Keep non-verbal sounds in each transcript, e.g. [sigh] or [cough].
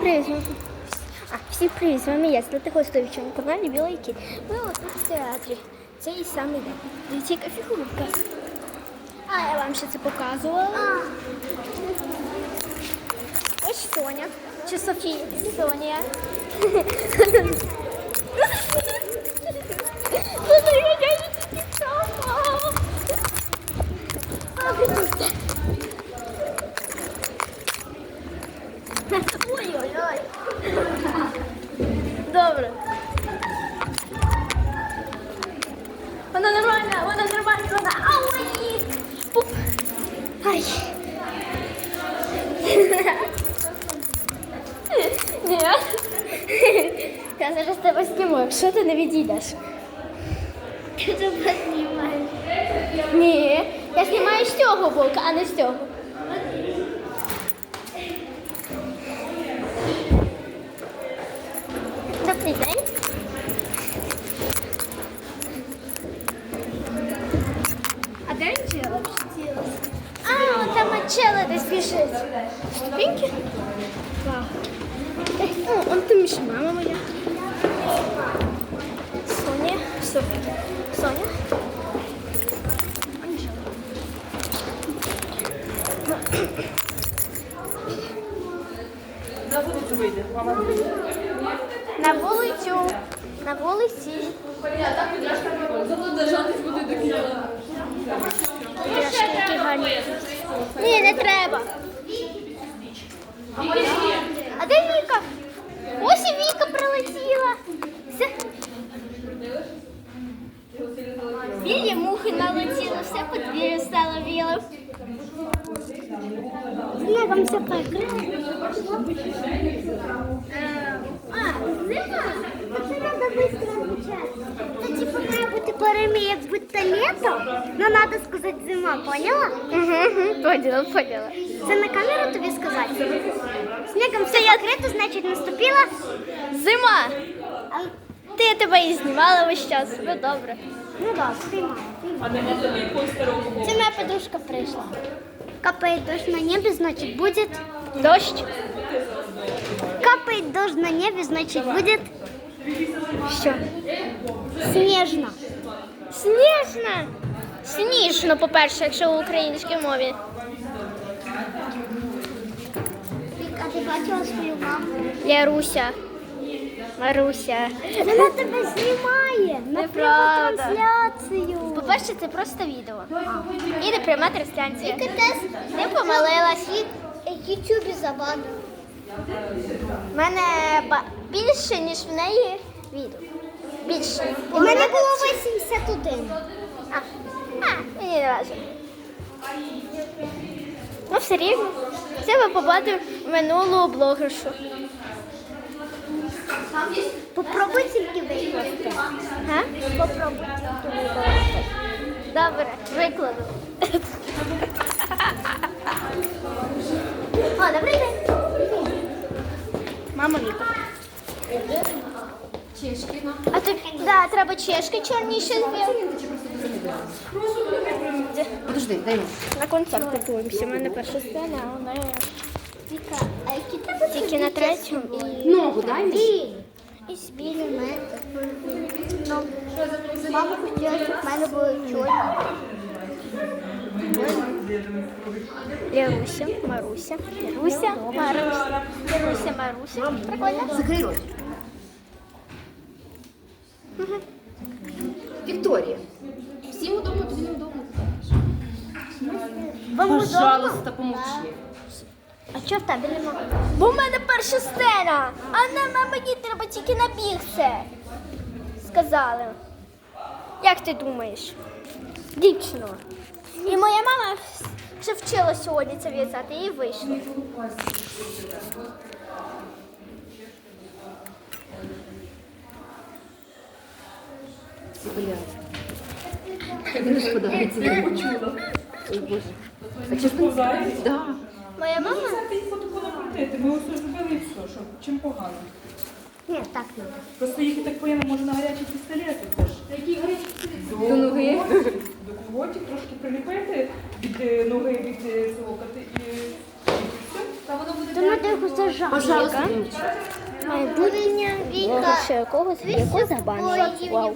вами- А, всім привіт, з вами я, Слатихо Хостовича на каналі Білий Кіт. Ми от в театрі. Це і самий день. Дивіться, яка фігурка. А, я вам ще це показувала. Ось Соня. Чи Софія? Соня. [laughs] Ай. Ні. Я зараз тебе зніму, якщо ти не відійдеш. Ти тебе знімаєш? Ні, я знімаю з цього боку, а не з цього. Там ще мама моя. Соня. Соня. Анджела. На вулицю вийде. Мама На вулицю. На вулиці. Зато держатись буде до кінця. Ні, не треба. А де Віка? Ось і Віка прилетіла. Все. Білі мухи налетіли, все подвір'я білим. Я вам все А, зима? Це треба швидко обучатися. Це типу має бути перемі, як будто літо, но треба сказати зима, поняла? Поняла, поняла. Це на камеру тобі сказати? Снігом все покрито, значить наступила зима. А, Ти я тебе і знімала весь час, ну добре. Ну так, знімала. А нема тобі постерового. Це моя подружка прийшла. Капает дождь на небе, значит будет... Дождь. Капает дождь на небе, значит будет... Що? Сніжно. Сніжно. Сніжно, по-перше, якщо в українській мові. А ти бачила свою маму? Яруся. Маруся. Вона тебе знімає на пряму трансляцію. По-перше, це просто відео. І не пряма трансляція. Ти помилилась. Ютубі забагато. У мене більше, ніж в неї відео. Більше. У мене було 81. А, а не важливо. Ну, все рівно. Це ви побачив минулу блогершу. Попробуй тільки викласти. Попробуй тільки викласти. Добре, викладу. О, добрий день. Мама Віка. Чешки. А тобі, да, треба чешки чорні ще збив. Подожди, дай йому. На концерт готуємося. У мене перша сцена, а вона Віка, а які тебе тільки на третьому і Ногу дай мені. і. Ну, мама хотіла, щоб в мене були чорні. Леруся, Маруся, Леруся, Маруся, Леруся, Маруся. Прикольно. Закрий рот. Вікторія. Всім удобно, тобі не удобно. Вам удобно? Пожалуйста, помовчи. А чого в тебе нема? Бо в мене перша сцена, а на, на мені треба тільки на бігце. Сказали. Як ти думаєш? Дівчино. І моя мама вже вчила сьогодні це в'язати і вийшло. Як мені сподобається. Я почула. Ой, Боже. А чесно? Да. Моя мама? Ти ми ось зробили і все, що чим погано. Ні, так не. Просто їх, я так поняла, може на гарячі пістолети теж. Які гарячі пістолети? До ноги? До колготів трошки приліпити від е, ноги від е, цього коти і, і все. Та воно То надо його зажати. Пожалуйста, Майбутнє Віка. ще якогось, яку забанили. Вау.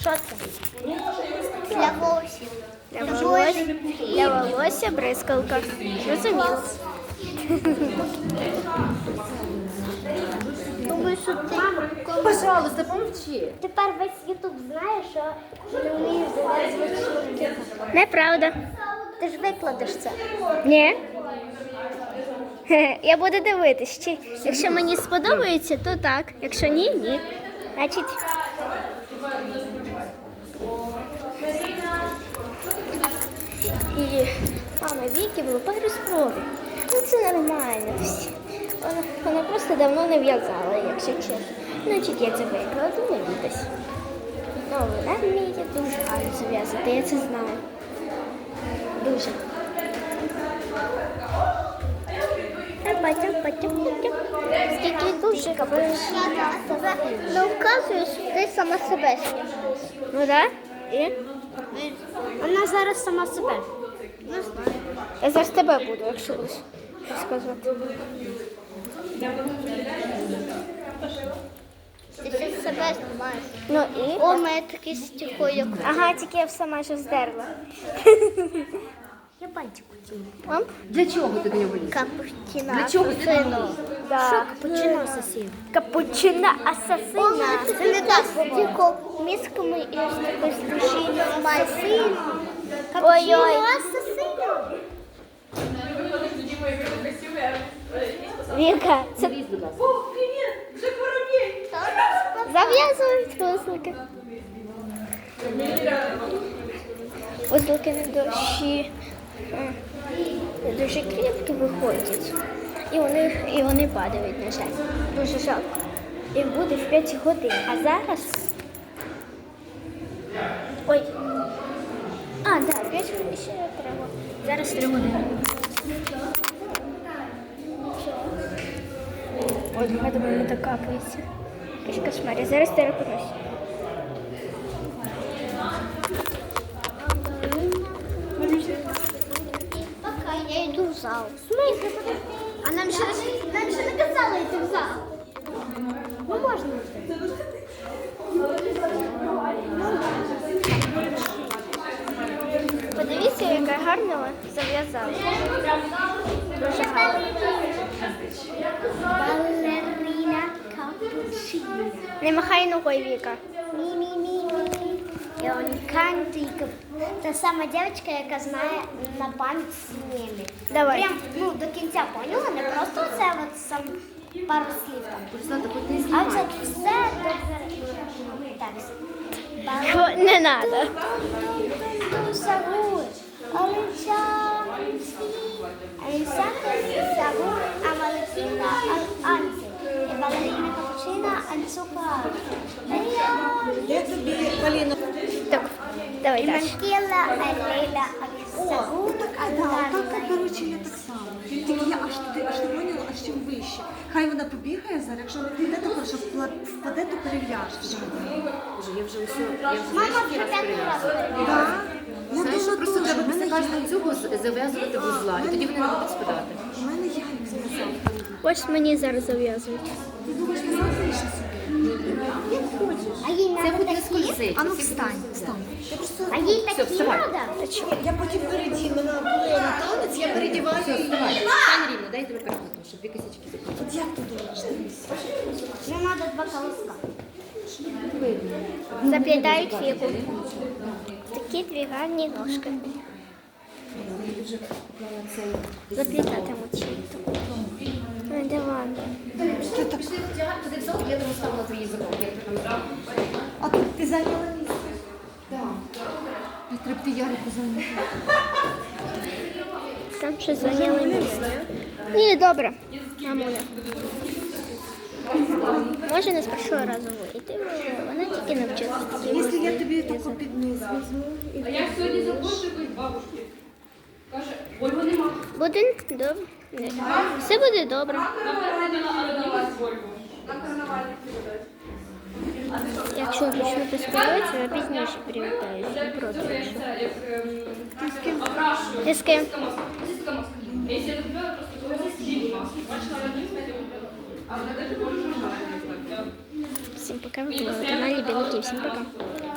Що це? Для волосся. Для волосся, для волосся бризкалка. Зрозуміло. [laughs] Думаю, що ти Пожалуйста, помовчи. тепер весь Ютуб знає, що не вмієш шнурки. Неправда. Ти ж викладеш це. Ні. [laughs] Я буду дивитись. Чи якщо мені сподобається, то так. Якщо ні, ні. Значить. І мама Віки було пару спробів. Ну це нормально. Вона, вона просто давно не в'язала, якщо чесно. Значить, я це викладу, не бійтесь. Ну, вона вміє дуже гарно зав'язати, я це знаю. Дуже. Батя, батя, батя. Скільки дуже. Ну, вказуєш, ти сама себе. Ну так? І? Вона зараз сама себе. Я зараз тебе буду, якщо будеш розказувати. Ти ще себе знімаєш. Ну і? О, мене такий стихойок. Ага, тільки я все майже здерла. Я пальчик хотіла. Для чого ти до нього лізеш? Капустина. Для чого ти до нього? Да. Що капучино асасин? Капучино асасина. це не так, тільки мисками і з такою стружиною. Асасино. Ой-ой. асасино. Віка, це Лізь, будь ласка. зав'язують вузлики. Вузлики на дощі дуже крепко виходять. І вони, і вони падають, на жаль. Дуже жалко. Їх буде в 5 годин. А зараз. Ой. А, так, да, 5 годин ще треба. Зараз 3 години. Ой, нехай до мене так. Якийсь кошмар. Я зараз терапинусь. Пока я йду в зал. А нам ще, нам ще не казали йти в зал. Ну можна. Подивіться, яка гарна зав'язала. Дуже гарно. Балерина капучино. Не махай ногою, Віка. Мі-мі-мі-мі. І он кантик. Та сама дівчинка, яка знає на пам'ять снімі. Давай. Прям ну, до кінця поняла, не просто це от сам пару слів там. Так А це все. Фу, Не треба. Я тобі, Поліна. Так, давай далі. Манкіла Алейла Сагур. Так, а да, так, коротше, я так само. Тільки я аж туди, аж не поняла, аж чим вище. Хай вона побігає зараз, якщо не піде, то хорошо, впаде, то перев'яжеш. Я вже усе, я вже Мама вже п'ятий раз перев'язую. Я Знаєш, що думала, просто треба В мене після кожного цього з- зав'язувати вузла, і тоді вони не будуть спадати. У мене Ярик сказав. Ось мені зараз зав'язують. Ти думаєш, собі? А їй Це надо буде скользить. А ну встань, встань. А їй Все, такі вставай. надо? Я потім передіну на половину танець, я передіваю Все, вставай. Стань рівно, дай я тебе перехватну, щоб дві косички закрити. От як ти думаєш? Не надо два колоска. Видно. Заплітають Такі дві гарні ножки. Заплітатимуть. Ти так пішли вдягати туди в я там. Я тебе там А тут ти зайняла місце. Так. Треба ти Ярику зайняти. Там ще зайняли місце. Ні, добре. Мамуля. Може не з першого разу вийти, вона тільки навчилася. Якщо я тобі таку під низ візьму А я сьогодні запрошую якоїсь бабушки. Каже, Ольга нема. Буде добре. Все буде добре. Якщо почну поспівати, я пізніше привітаюся. Не проти. ем. Ти з ким? Москва. Сістка Москва. Якщо я тебе просто Всім пока, ви були на каналі Білики. Всім пока.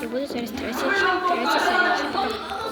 Я буду зараз. Всім пока.